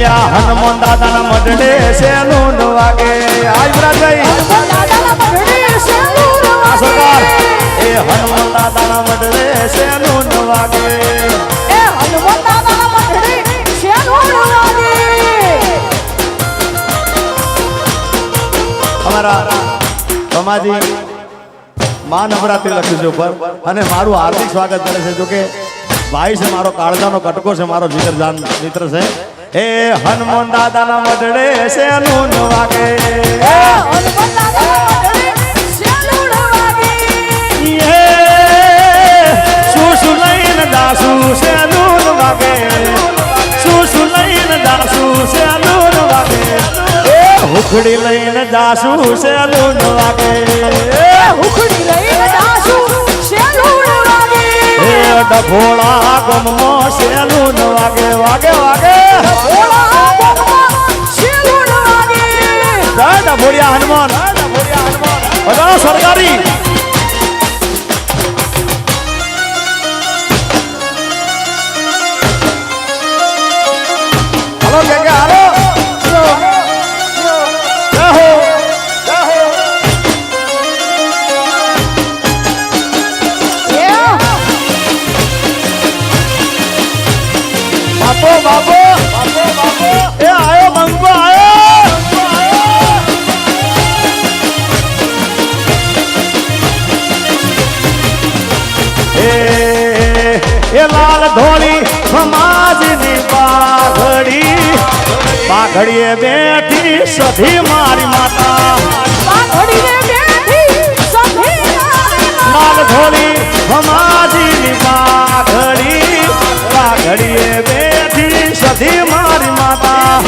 બોલ્યા હનુમાન દાદાના મઢડે શેનું ન વાગે. આજ વિરાજભાઈ સરકાર એ હનુમાન દાદાના મઢડે શેનું ન વાગે. અમારા સમાજી મા નવરાત્રી લખ્યું છે ઉપર. અને મારું હાર્દિક સ્વાગત કરે છે. જોકે ભાઈ છે મારો કાળજાનો કટકો છે મારો જીગર મિત્ર છે. એ હનુમાન દાદાના મઢડે શેનું ન વાગે. એ શું શું લઈને દાસુ શેનું ન વાગે. શું શું લઈને દાસુ છે ન વાગે. એ હુખડી લઈને દાસુ છે ન વાગે. એ ડભોળા ગમો છે ન વાગે. વાગે વાગે. બાપો એ આયો મંગો આયો એ એ લાલ ધોળી સમાજની પાઘડી પાઘડીએ બેઠી સધી મારી માતા લાલ ધોળી સમાજની પાઘડી પાઘડીએ બેઠી સધી મારી માતા.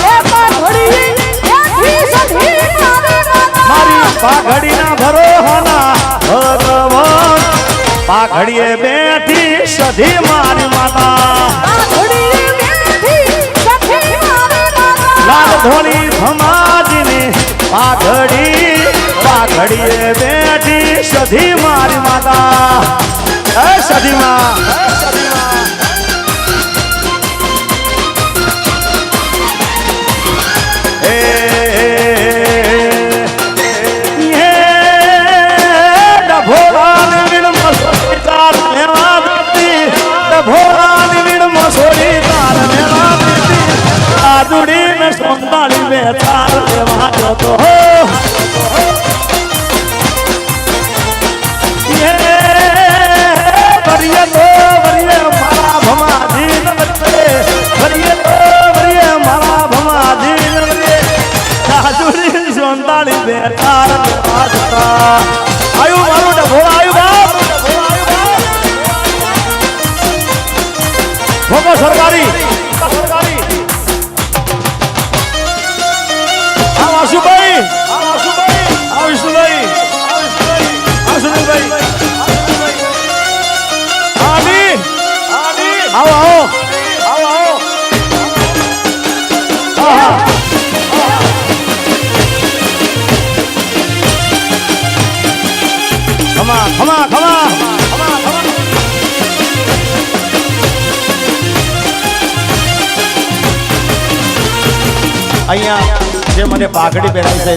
મારી પાઘડીના ભરોહના ભગવાન. પાઘડીએ બેઠી સધી મારી માતા. લાલ ધોળી સમાજની પાઘડી પાઘડીએ બેઠી સધી મારી માતા. સધી સધીમાં સાધુરી સોંતાળી બે તાર લેવા જતા અહીંયા જે મને પાઘડી પહેરાવી છે.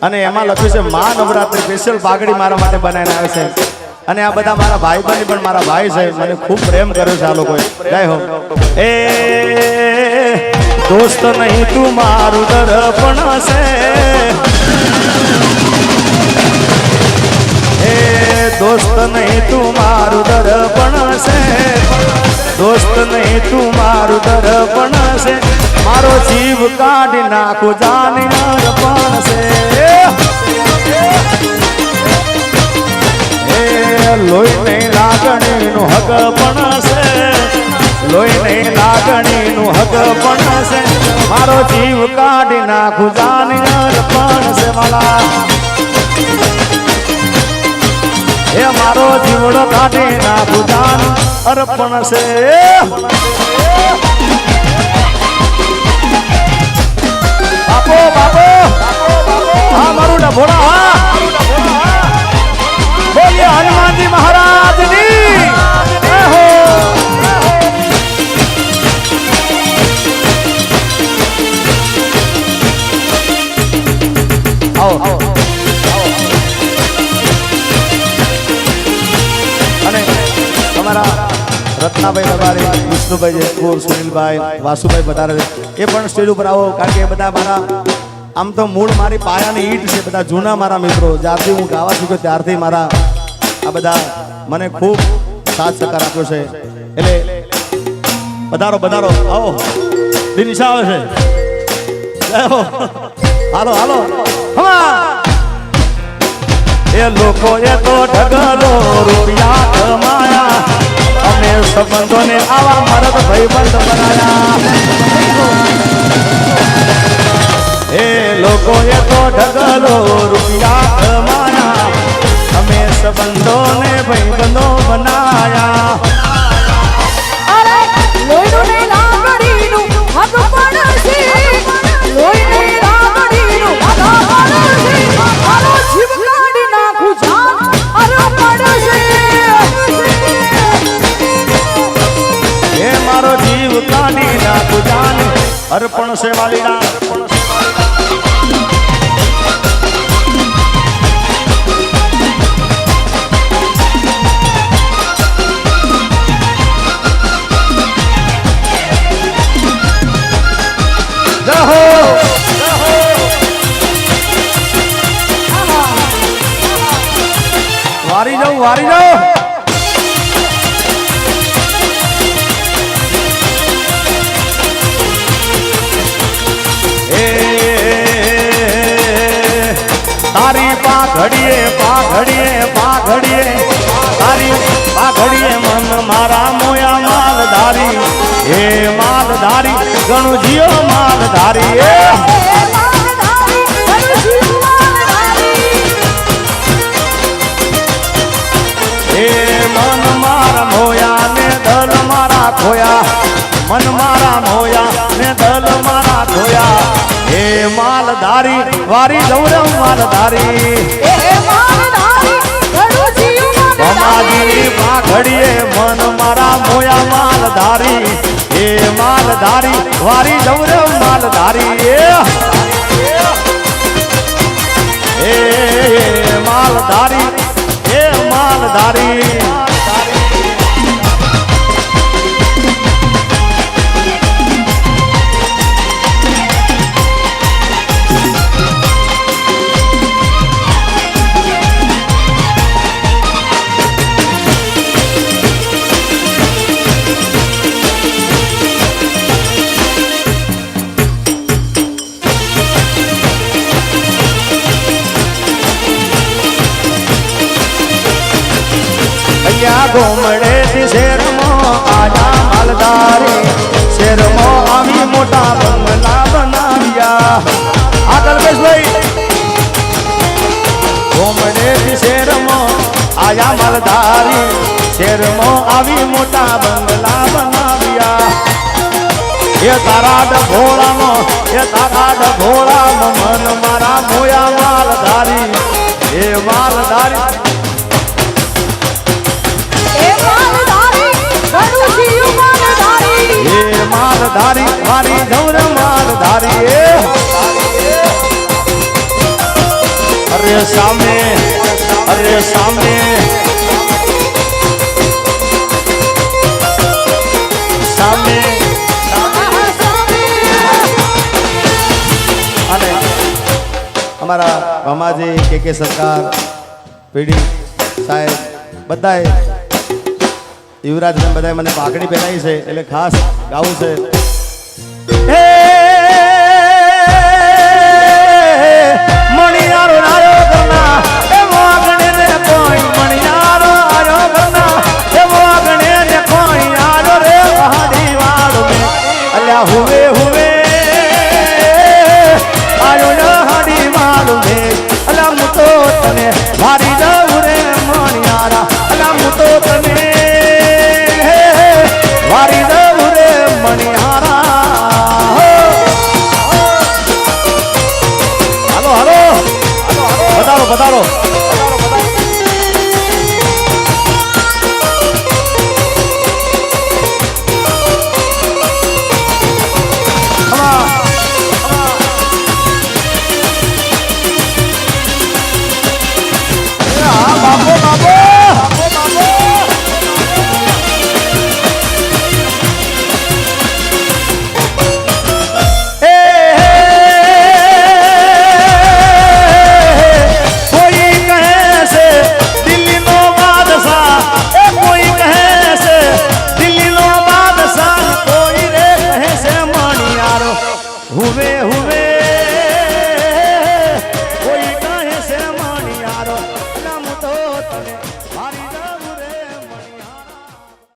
અને એમાં લખ્યું છે, મા નવરાત્રિ સ્પેશિયલ પાઘડી મારા માટે બનાવીને આવે છે. અને આ બધા મારા ભાઈ બહેન પણ મારા ભાઈ છે. મને ખૂબ પ્રેમ કર્યો છે આ લોકોએ. જય હો. એ દોસ્ત નહીં તું મારું દર્પણ છે દોસ્ત નહીં તું મારું દર્પણ છે. દોસ્ત નહીં તું મારું દર્પણ છે. મારો જીવ કાઢી નાખું જાની અર્પણ છે. લોહી નહીં લાગણીનું હક પણ છે. લોહી નહીં લાગણીનું હક પણ છે. મારો જીવ કાઢી નાખું જાની અર્પણ છે, માલા. એ મારો જીવડો કાઢી ના ભૂદાન અર્પણ છે બાપો બાપો હા મારું ડભોડા હા બોલીએ હનુમાનજી મહારાજની આવો આવો રત્નાભાઈ રબારી વિષ્ણુભાઈ જેતપુર, સુનિલભાઈ, વાસુભાઈ વધારે એ પણ સ્ટેજ ઉપર આવો, કારણ કે એ બધા મારા, આમ તો મૂળ મારી પાયાની ઈટ છે, બધા જૂના મારા મિત્રો. જ્યારથી હું ગાવા છું કે ત્યારથી મારા આ બધા મને ખૂબ સાથ સહકાર આપ્યો છે. એટલે પધારો પધારો. આવો. દિનિશા આવે છે. હાલો હાલો. એ લોકો એ તો ઢગલો રૂપિયા કમાયા. સંબંધોને આવા મરદ ભયબંધ બનાયા. એ લોકો એ તો ઢગલો રૂપિયા કમાયા અમે સંબંધોને ભાઈબંધો બનાયા. અર્પણ છે પાઘડીએ પાઘડીએ તારી પાઘડીએ મન મારા મોયા માલધારી. હે માલધારી ગણું જીઓ માલધારી. હે ખોયા મન મારા મોયા ને દલ મારા ખોયા હે માલધારી, વારી જવરમ માલધારી. માલધારી વારી જવરમ માલધારી. એ માલધારી એ માલધારી. ગોમડે થી શેરમાં આજા માલદારે શેરમાં આવી મોટા બંગલા બનાવ્યા. આ કલ્પેશભાઈ. ઘોમડે થી શેરમાં આયા માલધારી. શેરમાં આવી મોટા બંગલા બનાવ્યા. એ તારા ડભોળાનો, એ તારા ડભોળાનો મન મારા મોયા માલધારી. એ માલધારી મારી ગૌર માલધારી એ અરે સામે અરે સામે. અમારા મામાજી કે કે સરકાર, પીડી સાહેબ, બધાએ યુવરાજને બધાએ મને પાઘડી પહેરાવી છે, એટલે ખાસ ગાવું છે.